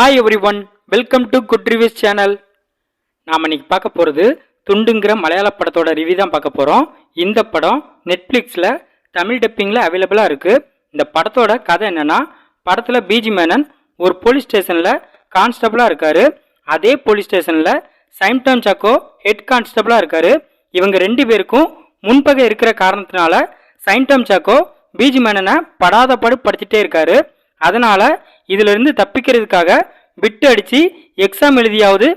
Hi everyone welcome to good reviews channel நாம் இன்னைக்கு பார்க்க போகிறது துண்டுங்கிற மலையாள படத்தோட ரிவ்யூ தான் பார்க்க போகிறோம் இந்த படம் நெட்ஃப்ளிக்ஸில் தமிழ் டப்பிங்கில் அவைலபிளாக இருக்குது இந்த படத்தோட கதை என்னன்னா படத்தில் பிஜி மேனன் ஒரு போலீஸ் ஸ்டேஷனில் கான்ஸ்டபிளாக இருக்கார். அதே போலீஸ் ஸ்டேஷனில் சைம்டம் சாக்கோ ஹெட் கான்ஸ்டபிளாக இருக்கார். இவங்க ரெண்டு பேருக்கும் முன்பகை இருக்கிற காரணத்தினால சைம்டம் சாக்கோ பிஜி மேனனை படாத படு படுத்திட்டே இருக்காரு. அதனால இதிலிருந்து தப்பிக்கிறதுக்காக பிட் அடித்து எக்ஸாம் எழுதியாவது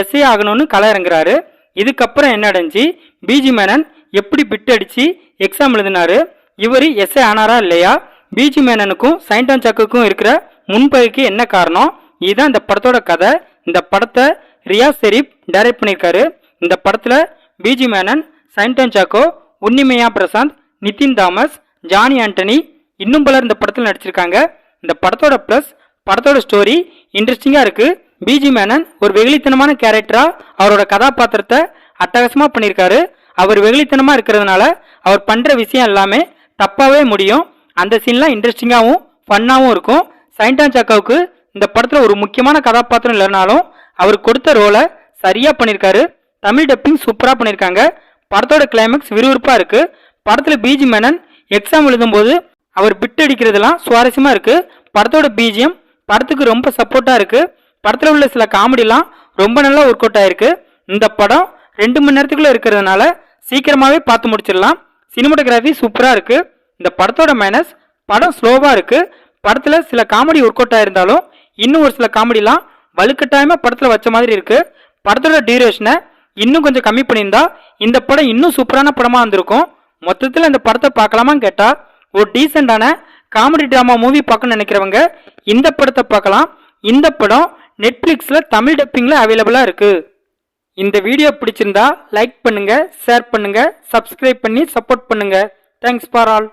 எஸ்ஏ ஆகணும்னு களை இறங்குறாரு. இதுக்கப்புறம் என்ன அடைஞ்சு? பிஜி மேனன் எப்படி பிட் அடித்து எக்ஸாம் எழுதினாரு? இவர் எஸ்ஏ ஆனாரா இல்லையா? பிஜி மேனனுக்கும் சைன்டான் சக்குக்கும் இருக்கிற முன்பகைக்கு என்ன காரணம்? இதுதான் இந்த படத்தோட கதை. இந்த படத்தை ரியாஸ் ஷெரீப் டைரக்ட் பண்ணியிருக்காரு. இந்த படத்தில் பிஜி மேனன் சைன்டான் சாக்கோ உன்னிமையா பிரசாந்த் நிதின் தாமஸ் ஜானி ஆண்டனி இன்னும் பலர் இந்த படத்தில் நடிச்சிருக்காங்க. இந்த படத்தோட ப்ளஸ் படத்தோட ஸ்டோரி இன்ட்ரெஸ்டிங்காக இருக்குது பிஜி மேனன் ஒரு வெகுளித்தனமான கேரக்டராக அவரோட கதாபாத்திரத்தை அட்டகாசமாக பண்ணியிருக்காரு. அவர் வெகுளித்தனமாக இருக்கிறதுனால அவர் பண்ணுற விஷயம் எல்லாமே தப்பாகவே முடியும். அந்த சீன்லாம் இன்ட்ரெஸ்டிங்காகவும் ஃபன்னாகவும் இருக்கும். சைன்டான் சாக்காவுக்கு இந்த படத்தில் ஒரு முக்கியமான கதாபாத்திரம் இல்லைனாலும் அவர் கொடுத்த ரோலை சரியாக பண்ணியிருக்காரு. தமிழ் டப்பிங் சூப்பராக பண்ணியிருக்காங்க. படத்தோட கிளைமேக்ஸ் விறுவிறுப்பாக இருக்குது படத்தில் பிஜி மேனன் எக்ஸாம் எழுதும்போது அவர் பிட் அடிக்கிறதுலாம் சுவாரஸ்யமாக இருக்குது படத்தோட பிஜிஎம் படத்துக்கு ரொம்ப சப்போர்ட்டா இருக்கு. படத்துல உள்ள சில காமெடிலாம் ரொம்ப நல்லா ஒர்க் அவுட் ஆயிருக்கு. இந்த படம் ரெண்டு மணி நேரத்துக்குள்ள இருக்கிறதுனால சீக்கிரமாவே பார்த்து முடிச்சிடலாம். சினிமோட்டோகிராஃபி சூப்பரா இருக்கு. இந்த படத்தோட மைனஸ் படம் ஸ்லோவா இருக்கு. படத்துல சில காமெடி ஒர்க் அவுட் ஆயிருந்தாலும் இன்னும் ஒரு சில காமெடிலாம் வலுக்கட்டாயமா படத்துல வச்ச மாதிரி இருக்கு. படத்தோட டியூரேஷனை இன்னும் கொஞ்சம் கம்மி பண்ணியிருந்தா இந்த படம் இன்னும் சூப்பரான படமா வந்திருக்கும். மொத்தத்தில் இந்த படத்தை பார்க்கலாமான்னு கேட்டால் ஒரு டீசெண்டான காமெடி ட்ராமா மூவி பார்க்கணும்னு நினைக்கிறவங்க இந்த படத்தை பார்க்கலாம். இந்த படம் நெட்ஃப்ளிக்ஸில் தமிழ் டப்பிங்கில் அவைலபிளாக இருக்குது இந்த வீடியோ பிடிச்சிருந்தா லைக் பண்ணுங்கள் ஷேர் பண்ணுங்கள் சப்ஸ்கிரைப் பண்ணி சப்போர்ட் பண்ணுங்கள் தேங்க்ஸ் ஃபார் ஆல்